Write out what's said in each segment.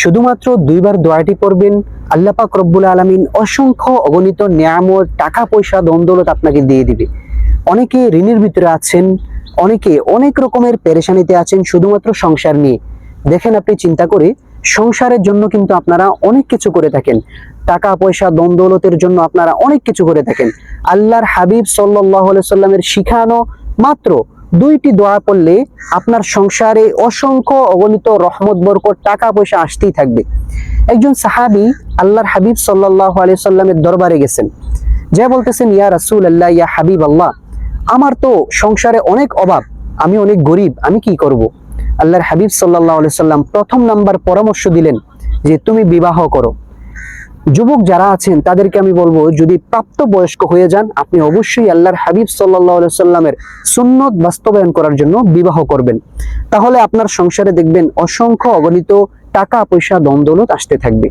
শুধুমাত্র দুইবার দোয়াটি পড়বেন, আল্লাহ পাক রব্বুল আলমিন অসংখ্য অগণিত নিয়ামত টাকা পয়সা দন্দলত আপনাকে দিয়ে দিবে। অনেকে ঋণের ভিতরে আছেন, অনেকে অনেক রকমের পেরেশানিতে আছেন, শুধুমাত্র সংসার নিয়ে। দেখেন আপনি চিন্তা করে, সংসারের জন্য কিন্তু আপনারা অনেক কিছু করে থাকেন। টাকা পয়সা দন্দলতের জন্য আপনারা অনেক কিছু করে থাকেন। আল্লাহর হাবিব সাল্লাহ সাল্লামের শিখানো মাত্র দুইটি দোয়া পড়লে আপনার সংসারে অসংখ্য অগণিত রহমত, বরকত টাকা পয়সা আসতেই থাকবে। একজন সাহাবি আল্লাহর হাবিব সাল্লাহ সাল্লামের দরবারে গেছেন। যা বলতেছেন, ইয়া রাসুল আল্লাহ ইয়া হাবিব আল্লাহ আমার তো সংসারে অনেক অভাব, আমি অনেক গরিব, আমি কি করব? আল্লাহর হাবিব সাল্লাহ সাল্লাম প্রথম নাম্বার পরামর্শ দিলেন যে, তুমি বিবাহ করো। যুবক যারা আছেন, তাদেরকে আমি বলব, যদি প্রাপ্ত বয়স্ক হয়ে যান, আপনি অবশ্যই আল্লাহর হাবিব সাল্লাহ সাল্লামের সুন্নত বাস্তবায়ন করার জন্য বিবাহ করবেন। তাহলে আপনার সংসারে দেখবেন অসংখ্য অগণিত টাকা পয়সা দ্বন্দ্বলত আসতে থাকবে।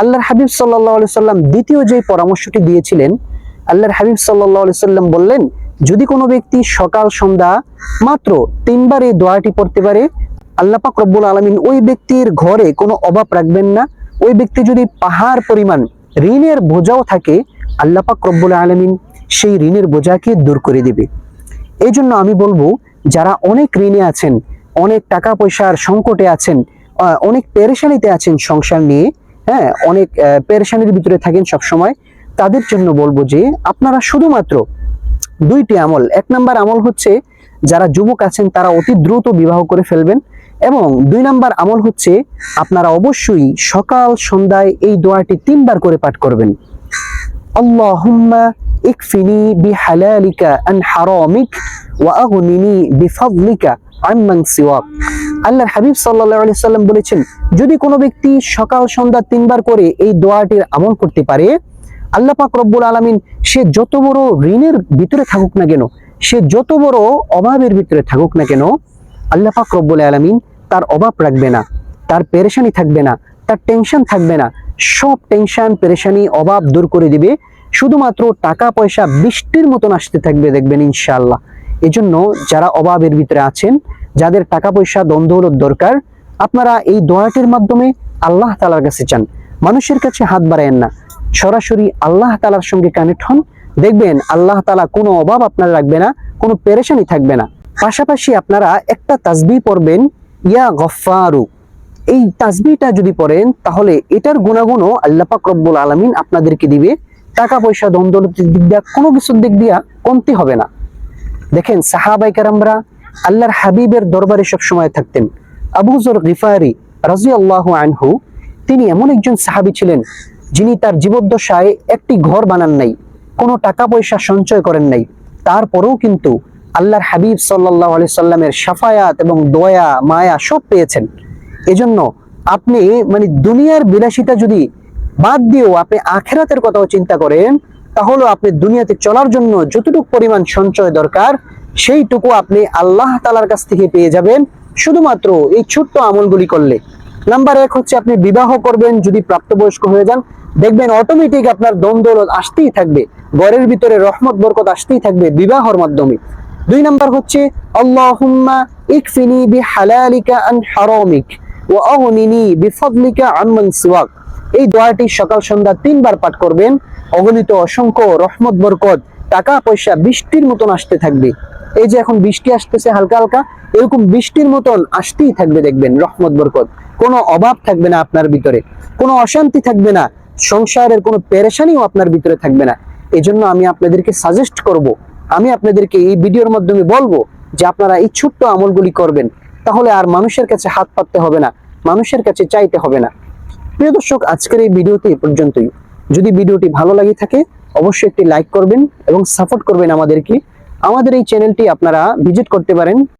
আল্লাহর হাবিব সাল্লাহ সাল্লাম দ্বিতীয় যে পরামর্শটি দিয়েছিলেন, আল্লাহর হাবিব সাল্লাহ সাল্লাম বললেন, যদি কোনো ব্যক্তি সকাল, সন্ধ্যা মাত্র তিনবার এই দোয়াটি পড়তে পারে, আল্লাহ পাক রব্বুল আলমিন ওই ব্যক্তির ঘরে কোনো অভাব রাখবেন না। ওই ব্যক্তি যদি পাহাড় পরিমাণ ঋণের বোঝাও থাকে, আল্লাহ পাক রব্বুল আলমিন সেই ঋণের বোঝাকে দূর করে দিবে। এই জন্য আমি বলব, যারা অনেক ঋণে আছেন, অনেক টাকা পয়সার সংকটে আছেন অনেক পেরেশানিতে আছেন সংসার নিয়ে হ্যাঁ অনেক পেরেশানির ভিতরে থাকেন সব সময় তাদের জন্য বলব যে আপনারা শুধুমাত্র দুইটি আমল। এক নাম্বার আমল হচ্ছে, যারা যুবক আছেন, তারা অতি দ্রুত বিবাহ করে ফেলবেন এবং দুই নাম্বার আমল হচ্ছে আপনারা অবশ্যই সকাল সন্ধ্যায় এই দোয়াটি তিনবার করে পাঠ করবেন। আল্লাহুম্মা ওয়া আগনিনি বিফাদলিকা হাবিব সাল্লাম বলেছেন, যদি কোনো ব্যক্তি সকাল সন্ধ্যা তিনবার করে এই দোয়াটির আমল করতে পারে, আল্লাহ পাক রব্বুল আলামিন সে যত বড় ঋণের ভিতরে থাকুক না কেন, সে যত বড় অভাবের ভিতরে থাকুক না কেন আল্লাহ পাক রব্বুল আলামিন তার অভাব রাখবে না, তার পেরেশানি থাকবে না, তার টেনশন থাকবে না। সব টেনশন পেরেশানি, অভাব দূর করে দিবে। শুধুমাত্র টাকা পয়সা বৃষ্টির মতন আসতে থাকবে দেখবেন ইনশাআল্লাহ। এজন্য যারা অভাবের ভিতরে আছেন, যাদের টাকা পয়সা দ্বন্দ্বলত দরকার, আপনারা এই দোয়াটির মাধ্যমে আল্লাহ তালার কাছে চান। মানুষের কাছে হাত বাড়ায়েন না। সরাসরি আল্লাহ তালার সঙ্গে কানেক্ট হন। দেখবেন আল্লাহ তালা কোনো অভাব আপনার রাখবে না, কোনো পেরেশানি থাকবে না। পাশাপাশি আপনারা একটা তাজবি পড়বেন, ইয়া গফারু এই তাজবিটা যদি পড়েন, তাহলে এটার গুণাগুণও আল্লাহ পাক রব্বুল আলমিন আপনাদেরকে দিবে। টাকা পয়সা দ্বন্দ্বলতির দিক দিয়া, কোনো কিছুর দিক দিয়া কমতি হবে না। দেখেন সাহাবাই কারামরা আল্লাহর হাবিবের দরবারে সব সময় থাকতেন। আবু জর গিফারি রাজি আল্লাহ আনহু, তিনি এমন একজন সাহাবি ছিলেন, যিনি তার জীবদ্দশায় একটি ঘর বানান নাই, কোনো টাকা পয়সা সঞ্চয় করেন নাই। তারপরেও কিন্তু আল্লাহর হাবিব সাল্লাহ আলি সাল্লামের সাফায়াত এবং দয়া, মায়া সব পেয়েছেন। এজন্য আপনি মানে দুনিয়ার বিলাসিতা যদি বাদ দিয়েও আপনি আখেরাতের কথাও চিন্তা করেন, তাহলে আপনি দুনিয়াতে চলার জন্য যতটুকু পরিমাণ সঞ্চয় দরকার, সেইটুকু আপনি আল্লাহ তালার কাছ থেকে পেয়ে যাবেন শুধুমাত্র এই ছোট্ট আমলগুলি করলে। নাম্বার এক হচ্ছে আপনি বিবাহ করবেন, যদি প্রাপ্তবয়স্ক হয়ে যান, দেখবেন অটোমেটিক আপনার দ্বন্দ্ব আসতেই থাকবে, ঘরের ভিতরে রহমত, বরকত আসতেই থাকবে বিবাহর মাধ্যমে। দুই নাম্বার হচ্ছে, আল্লাহুম্মা ইকফিনি বিহালালিকা আন হারামিক ওয়া আগনিনি বিফাদলিকা আম্মান সিওয়াক। এই দোয়াটি সকাল সন্ধ্যা তিনবার পাঠ করবেন। অগণিত অসংখ্য রহমত, বরকত, টাকা, পয়সা বৃষ্টির মতন আসতে থাকবে। এই যে এখন বৃষ্টি আসতেছে হালকা হালকা, এরকম বৃষ্টির মতন আসতেই থাকবে দেখবেন, রহমত, বরকত। কোনো অভাব থাকবে না আপনার ভিতরে, কোনো অশান্তি থাকবে না, সংসারের কোনো পেরেশানিও আপনার ভিতরে থাকবে না। এজন্য আমি আপনাদেরকে সাজেস্ট করব আমি আপনাদেরকে এই ভিডিওর মাধ্যমে বলব যে আপনারা এই ছোট্ট আমলগুলি করবেন, তাহলে আর মানুষের কাছে হাত পাততে হবে না, মানুষের কাছে চাইতে হবে না। প্রিয় দর্শক, আজকের এই ভিডিওটি এ পর্যন্তই। যদি ভিডিওটি ভালো লাগে থাকে, অবশ্যই একটি লাইক করবেন এবং সাপোর্ট করবেন আমাদেরকে। আমাদের এই চ্যানেলটি আপনারা ভিজিট করতে পারেন।